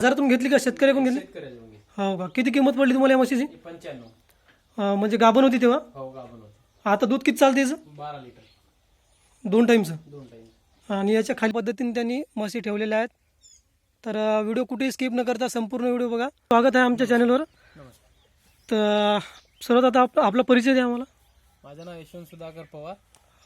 बाजारातून घेतली का? शेतकऱ्याकडून घेतली? मुंगे हो का? किती किंमत पडली तुम्हाला या म्हशीची? ही पंच्याण्णव. अं, म्हणजे गाभण होती तेव्हा? हो गाभण होते. आता दूध किती चालते याचं? बारा लिटर. दोन टाईमचं दोन आणि याच्या खाली पद्धतीने त्यांनी म्हशी ठेवलेल्या आहेत. तर अं, व्हिडिओ कुठेही स्किप न करता संपूर्ण व्हिडिओ बघा. स्वागत आहे आमच्या चॅनलवर नमस्कार. तर सर्वात आता आप आपला परिचय द्या आम्हाला. माझं नाव यशवंत सुधाकर पवार.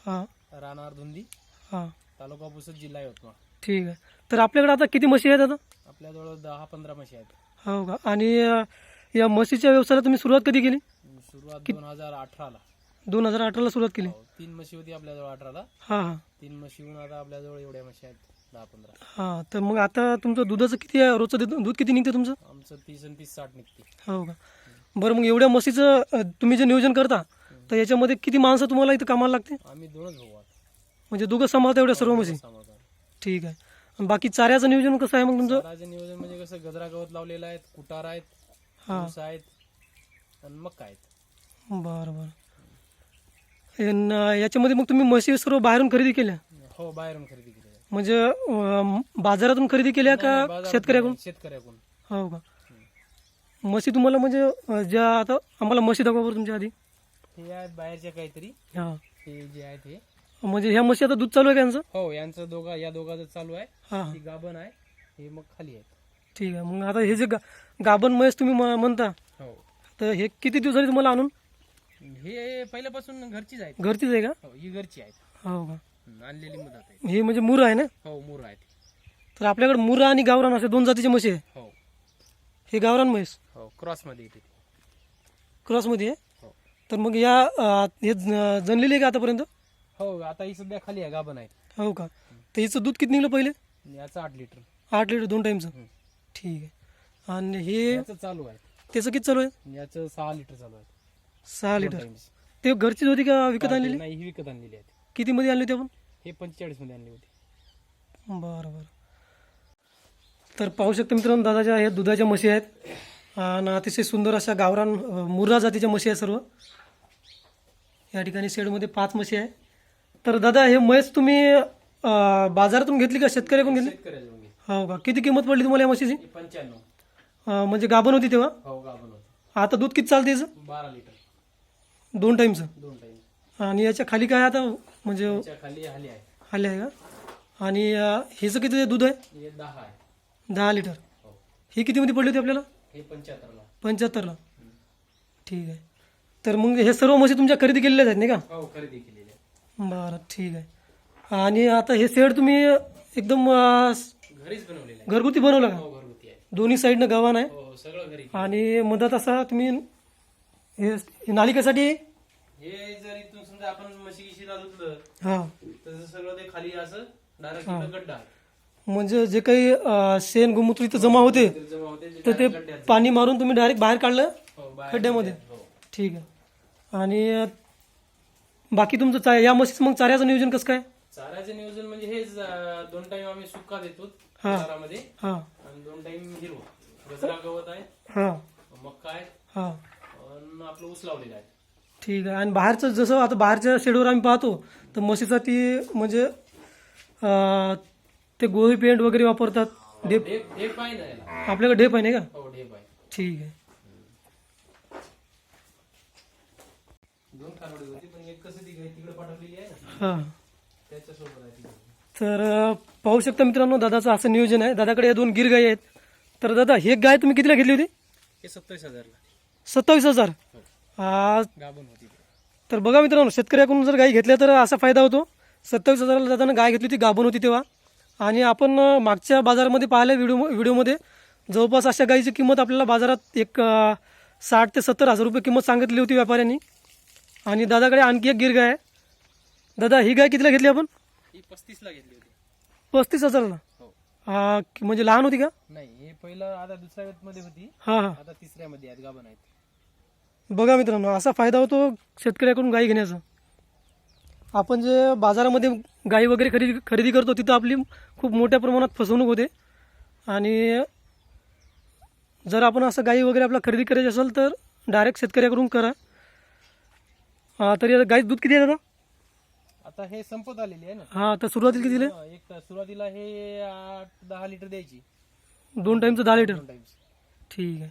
हां. राहणार धुंदी. हां. तालुका पुसद जिल्हा यवतमाळ. ठीक आहे. तर आपल्याकडे आता किती म्हशी आहेत आता? आपल्याजवळ दहा पंधरा म्हशी आहेत. हो का? आणि अं, या म्हशीच्या व्यवसायाला तुम्ही सुरुवात कधी केली? सुरुवात दोन हजार अठराला. दोन हजार अठराला सुरुवात केली? हो तीन म्हशी होती आपल्याजवळ अठराला. हां हां. तीन म्हशीहून आता आपल्याजवळ एवढ्या म्हशी आहेत दहा पंधरा. हां तर मग आता तुमचं दुधाचं किती आहे? रोजचं दूध दूध किती निघते तुमचं? आमचं तीस आणि तीस साठ निघते. हो का? बरं मग एवढ्या म्हशीचं अं, तुम्ही जे नियोजन करता तर याच्यामध्ये किती माणसं तुम्हाला इथं कामाला लागते आम्ही दोनच भाऊ आहोत. म्हणजे दोघं सांभाळता एवढ्या सर्व म्हशी? सांभाळतो. ठीक आहे. बाकी चाऱ्याचं नियोजन कसं आहे मग तुमचं? नियोजन म्हणजे कसं गजरा गवत लावलेलं आहेत कुटार आहेत हां. ऊस आहेत आणि मक्का आहेत. बरं बरं. याच्यामध्ये मग तुम्ही म्हशी सर्व बाहेरून खरेदी केल्या? हो बाहेरून खरेदी केली आहे. म्हणजे अं, बाजारातून खरेदी केल्या का नाही, शेतकऱ्याकडून? शेतकऱ्याकडून. हो का? म्हशी तुम्हाला म्हणजे अं, ज्या आता आम्हाला म्हशी दाखवा बरं तुमच्या आधी. हे आहेत बाहेरच्या काहीतरी. हां. हे जे आहेत हे. म्हणजे ह्या म्हशी आता दूध चालू आहे का यांचं? हो यांचं दोघा या दोघांचं चालू आहे. हां. हां ती गाभण आहे हे मग खाली आहेत. ठीक आहे मग आता हे जे गा गाभण म्हैस तुम्ही म- म्हणता हो. तर हे किती दिवस झाले तुम्हाला आणून? हे पहिल्यापासून घरचीच आहेत. घरचीच आहे का? हो ही घरची आहेत. हो का? आणलेली मदत आहे. हे म्हणजे मुर आहे ना? हो मूर आहेत. तर आपल्याकडे मुरा आणि गावरान असे दोन जातीचे म्हशी आहे. हो. हे गावरान म्हैस? हो क्रॉसमध्ये येते ती. क्रॉसमध्ये आहे? हो. तर मग या अं, हे ज- जनलेली आहे का आतापर्यंत? हो आता ही सध्या खाली आहे गाभण आहेत हो का? तर हिचं दूध किती निघलं पहिले? याचं आठ लिटर. आठ लिटर दोन टाईमचं. ठीक आहे. आणि हे याचं चालू आहे. त्याचं किती चालू आहे? याचं सहा लिटर चालू आहे. सहा दोन लिटर. times. ते घरचीच होती का विकत आणलेली? नाही ही विकत आणलेली आहेत कितीमध्ये आणली होती आपण? हे पंचेचाळीसमध्ये आणली होती. बरं बरं. तर पाहू शकता मित्रांनो दादाच्या ह्या दुधाच्या म्हशी आहेत. आणि अतिशय सुंदर अशा गावरान अं, मुर्रा जातीच्या म्हशी आहेत सर्व. या ठिकाणी शेडमध्ये पाच म्हशी आहे तर दादा हे म्हैस तुम्ही अं, बाजारातून घेतली का? शेतकऱ्याकडून घेतली? शेतकऱ्याचे मुंगे हो का? किती किंमत पडली तुम्हाला या म्हशीची? हे पंच्याण्णव. अं, म्हणजे गाभण होती तेव्हा? हो गाभण होते. आता दूध किती चालते बारा लिटर. दोन टाईमचं दोन आणि याच्या खाली काय आता म्हणजे त्याच्याखाली हाली आहे. आले आहे का? आणि अं, हिचं किती दूध आहे? हे दहा आहे. दहा लिटर. हो. ही कितीमध्ये पडली होती आपल्याला? हे पंच्याहत्तरला. पंच्याहत्तरला. ठीक आहे. तर मग हे सर्व म्हशी तुमच्या खरेदी केलेल्याच आहेत नाही का? हो खरेदी केलेली आहे. बरं ठीक आहे. आणि आता हे शेड तुम्ही एकदम अं, घरीच बनवलेलं आहे. घरगुती बनवलं का? हो घरगुती आहे. दोन्ही साईडनं गव्हाण आहे. हो सगळं घरी. आणि मधात असा तुम्ही हे नालिकेसाठी? हे जर इथून समजा आपण हां. सगळं ते खाली असं डायरेक्ट गड्डा आहे. म्हणजे जे काही अं, शेण गोमूत्र इथं जमा होते ते जमा होते ते तर ते direct गड्ड्यात पाणी मारून तुम्ही डायरेक्ट बाहेर काढलं? हो बाहेर खड्ड्यामध्ये? हो. ठीक आहे. आणि बाकी तुमचं चा या म्हशीचं मग चाऱ्याचं नियोजन कसं काय? चाऱ्याचं नियोजन म्हणजे हेच अं, दोन टाइम आम्ही सुक्का देतो हा. चारामध्ये. हां. आणि दोन टाइम हिरवा. गजरा गवत आहे. हां. मक्का आहे. हां. आणि आपलं ऊस लावलेला आहे. ठीक आहे. आणि बाहेरचं जसं आता बाहेरच्या शेडवर आम्ही पाहतो तर म्हशीसाठी म्हणजे अं, ते गोळी पेंट वगैरे वापरतात. डेप ढेप ढेप आहे ना याला. आपल्याकडे डेप आहे नाही का? हो ढेप आहे. ठीक आहे. दोन खानवडी होती पण एक कसं ती गाय तिकडे पाठवलेली आहे ना. हां. त्याच्यासोबत आहे ती तर पाहू शकता मित्रांनो दादाचं असं नियोजन आहे. दादाकडे या दोन गिर गाई आहेत. तर दादा हे गाय तुम्ही कितीला घेतली होती? हे सत्तावीस हजारला. सत्तावीस हजार. आ, गाभण होती ती. तर बघा मित्रांनो शेतकऱ्याकडून जर गाय घेतल्या तर असा फायदा होतो. सत्तावीस हजाराला दादानं गाय घेतली होती गाभण होती तेव्हा. आणि आपण अं, मागच्या बाजारामध्ये पाहिलं व्हिडिओ व्हिडिओमध्ये जवळपास अशा गायीची किंमत आपल्याला बाजारात एक अं, साठ ते सत्तर हजार रुपये किंमत सांगितली होती व्यापाऱ्यांनी. आणि दादाकडे आणखी एक गिर गाय आहे. दादा ही गाय कितीला घेतली आपण? ही पस्तीसला घेतली होती. पस्तीस हजाराला? हो. हा, की म्हणजे लहान होती का? नाही हे पहिलं आता दुसऱ्या मध्ये होती. हां हां. आता तिसऱ्यामध्ये आहेत गाभण आहेत. बघा मित्रांनो असा फायदा होतो शेतकऱ्याकडून गाई घेण्याचा. आपण जे बाजारामध्ये गाई वगैरे खरेदी खरेदी करतो तिथं आपली खूप मोठ्या प्रमाणात फसवणूक होते. आणि जर आपण असं गाई वगैरे आपला खरेदी करायची असेल तर डायरेक्ट शेतकऱ्याकडून करा. हा, तरी आता गाई दूध किती आहे दादा? आता हे संपत आलेली आहे ना. हां तर सुरुवातीला किती दिले? हा, एक सुरुवातीला हे आठ दहा लिटर द्यायची. दोन टाईमचं दहा लिटर? दोन टाइम्स ठीक आहे.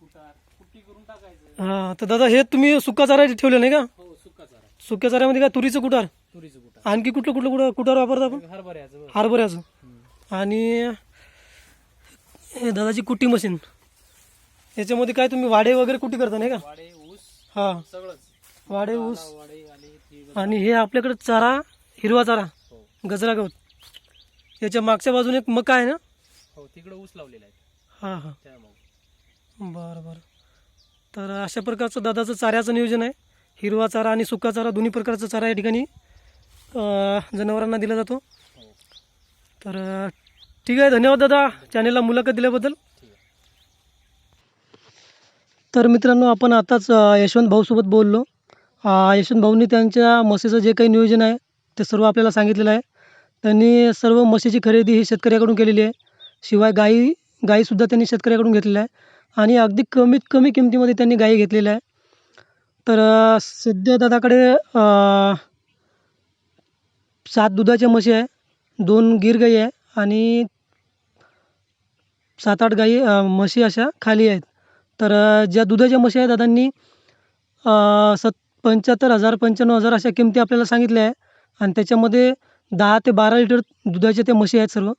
कुटार कुट्टी करून टाकायचं? हां तर दादा हे तुम्ही सुका चारा ठेवले नाही का? हो सुका चारा. सुक्या चाऱ्यामध्ये काय तुरीचं कुटार? तुरीचं कुटार. आणखी कुठलं कुठलं कुठं कुटार वापरतो आपण? हरभऱ्याचं. हरभऱ्याचं. आणि हे दादाची कुट्टी मशीन. याच्यामध्ये काय तुम्ही वाडे वगैरे कुट्टी करता नाही का? वाडे ऊस हां. सगळंच. वाडे ऊस. वाडे आले ती आणि हे आपल्याकडे चारा हिरवा चारा हो. गजरा गवत. याच्या मागच्या बाजूने एक मका आहे ना? हो तिकडे ऊस लावलेला आहे. हां हां. त्या मग बरं बरं. तर अशा प्रकारचं दादाचं चाऱ्याचं नियोजन आहे. हिरवा चारा आणि सुका चारा दोन्ही प्रकारचा चारा या ठिकाणी अं, जनावरांना दिला जातो. हो. तर ठीक आहे. धन्यवाद दादा. चॅनेलला मुलाखत दिल्याबद्दल. तर मित्रांनो आपण आताच यशवंत भाऊसोबत बोललो. यशवंत भाऊंनी त्यांच्या म्हशीचं जे काही नियोजन आहे ते सर्व आपल्याला सांगितलेलं आहे. त्यांनी सर्व म्हशीची खरेदी ही शेतकऱ्याकडून केलेली आहे. शिवाय गाई गाईसुद्धा त्यांनी शेतकऱ्याकडून घेतलेल्या आहे. आणि अगदी कमीत कमी किमतीमध्ये त्यांनी गाई घेतलेल्या आहे. तर सध्या दादाकडे सात दुधाच्या म्हशी आहे दोन गिर गाई आहे आणि सात आठ गाई म्हशी अशा खाली आहेत. तर ज्या दुधाच्या म्हशी आहेत दादांनी सत पंच्याहत्तर हजार पंच्याण्णव हजार अशा किमती आपल्याला सांगितल्या आहे. आणि त्याच्यामध्ये दहा ते बारा लिटर दुधाच्या त्या म्हशी आहेत सर्व.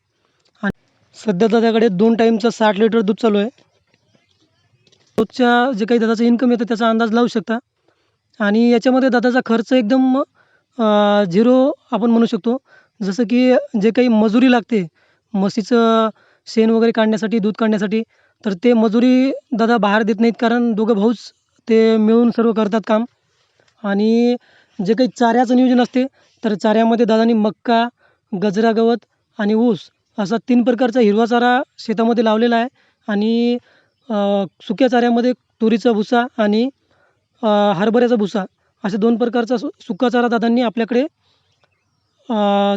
आणि सध्या दादाकडे दोन टाईमचं साठ लिटर दूध चालू आहे. रोजच्या जे काही दादाचं इन्कम येतं त्याचा अंदाज लावू शकता. आणि याच्यामध्ये दादाचा खर्च एकदम झिरो आपण म्हणू शकतो. जसं की जे काही मजुरी लागते म्हशीचं शेण वगैरे काढण्यासाठी दूध काढण्यासाठी तर ते मजुरी दादा बाहेर देत नाहीत कारण दोघं भाऊच ते मिळून सर्व करतात काम. आणि जे काही चाऱ्याचं नियोजन असते तर चाऱ्यामध्ये दादानी मक्का गजरा गवत आणि ऊस असा तीन प्रकारचा हिरवा चारा शेतामध्ये लावलेला आहे. आणि सुक्या चाऱ्यामध्ये तुरीचा भुसा आणि हरभऱ्याचा भुसा अशा दोन प्रकारचा सु सुका चारा दादांनी आपल्याकडे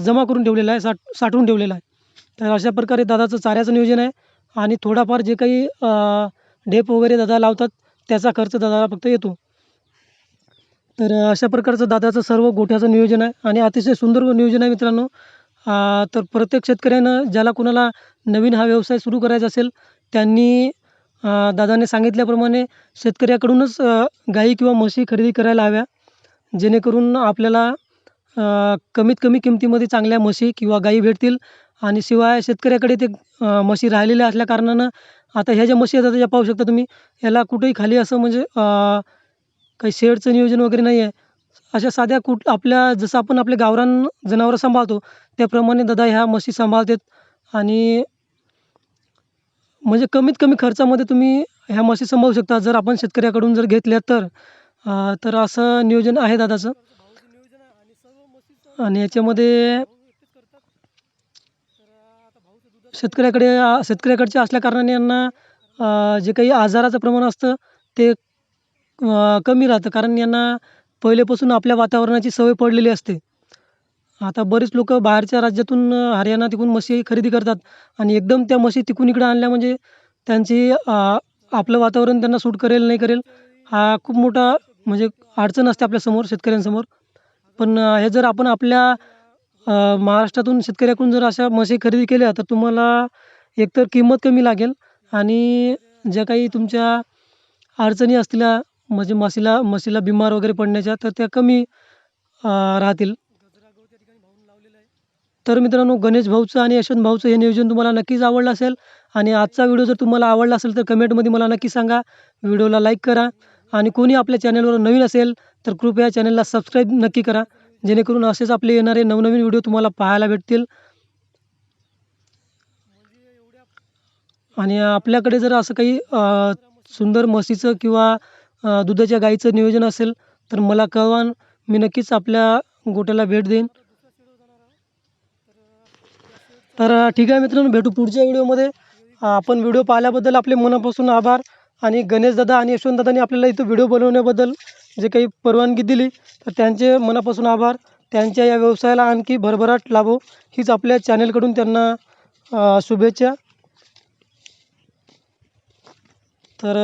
जमा करून ठेवलेला आहे साठ साठवून ठेवलेला आहे. तर अशा प्रकारे दादाचं चाऱ्याचं नियोजन आहे. आणि थोडाफार जे काही ढेप वगैरे दादा लावतात त्याचा खर्च दादाला फक्त येतो. तर अशा प्रकारचं दादाचं सर्व गोठ्याचं नियोजन आहे आणि अतिशय सुंदर नियोजन आहे मित्रांनो. तर प्रत्येक शेतकऱ्यानं ज्याला कोणाला नवीन हा व्यवसाय सुरू करायचा असेल त्यांनी दादाने सांगितल्याप्रमाणे शेतकऱ्याकडूनच गाई किंवा म्हशी खरेदी करायला हव्या. जेणेकरून आपल्याला कमीत कमी किमतीमध्ये चांगल्या म्हशी किंवा गाई भेटतील. आणि शिवाय शेतकऱ्याकडे ते म्हशी राहिलेल्या असल्या कारणानं आता ह्या ज्या म्हशी येतात ज्या पाहू शकता तुम्ही याला कुठेही खाली असं म्हणजे काही शेडचं नियोजन वगैरे नाही आहे. अशा साध्या कुठ आपल्या जसं आपण आपले गावरान जनावरं सांभाळतो त्याप्रमाणे दादा ह्या म्हशी सांभाळतात. आणि म्हणजे कमीत कमी खर्चामध्ये तुम्ही ह्या म्हशी सांभाळू शकता. जर आपण शेतकऱ्याकडून जर घेतल्या तर तर असं नियोजन आहे दादाचं. आणि याच्यामध्ये शेतकऱ्याकडे शेतकऱ्याकडचे असल्याकारणाने यांना जे काही आजाराचं प्रमाण असतं ते कमी राहतं. कारण यांना पहिलेपासून आपल्या वातावरणाची सवय पडलेली असते. आता बरेच लोक बाहेरच्या राज्यातून हरियाणा तिकडून म्हशी खरेदी करतात. आणि एकदम त्या म्हशी तिकडून इकडं आणल्या म्हणजे त्यांची आपलं वातावरण त्यांना सूट करेल नाही करेल हा खूप मोठा म्हणजे अडचण असते आपल्यासमोर शेतकऱ्यांसमोर. पण हे जर आपण आपल्या अ, महाराष्ट्रातून शेतकऱ्याकडून जर अशा म्हशी खरेदी केल्या तर तुम्हाला एकतर किंमत कमी लागेल आणि ज्या काही तुमच्या अडचणी असतील म्हणजे म्हशीला म्हशीला बिमार वगैरे पडण्याच्या तर त्या कमी अ, राहतील. तर मित्रांनो गणेश भाऊचं आणि यशवंत भाऊचं हे नियोजन तुम्हाला नक्कीच आवडलं असेल आणि आजचा व्हिडिओ जर तुम्हाला आवडला असेल तर कमेंटमध्ये मला नक्की सांगा. व्हिडिओला लाईक करा आणि कोणी आपल्या चॅनलवर नवीन असेल तर कृपया चॅनलला सबस्क्राईब नक्की करा. जेणेकरून असेच आपले येणारे नवनवीन व्हिडिओ तुम्हाला पाहायला भेटतील. आणि आपल्याकडे जर असं काही सुंदर म्हशीचं किंवा दुधाच्या गाईचं नियोजन असेल तर मला कळवान. मी नक्कीच आपल्या गोट्याला भेट देईन. तर ठीक आहे मित्रांनो भेटू पुढच्या व्हिडिओमध्ये. आपण व्हिडिओ पाहिल्याबद्दल आपले मनापासून आभार. आणि गणेश दादा आणि यशवंत दादांनी आपल्याला इथं व्हिडिओ बनवण्याबद्दल जे काही परवानगी दिली तर त्यांचे मनापासून आभार. त्यांच्या या व्यवसायाला आणखी भरभराट लाभो हीच आपल्या चॅनेलकडून त्यांना शुभेच्छा. तर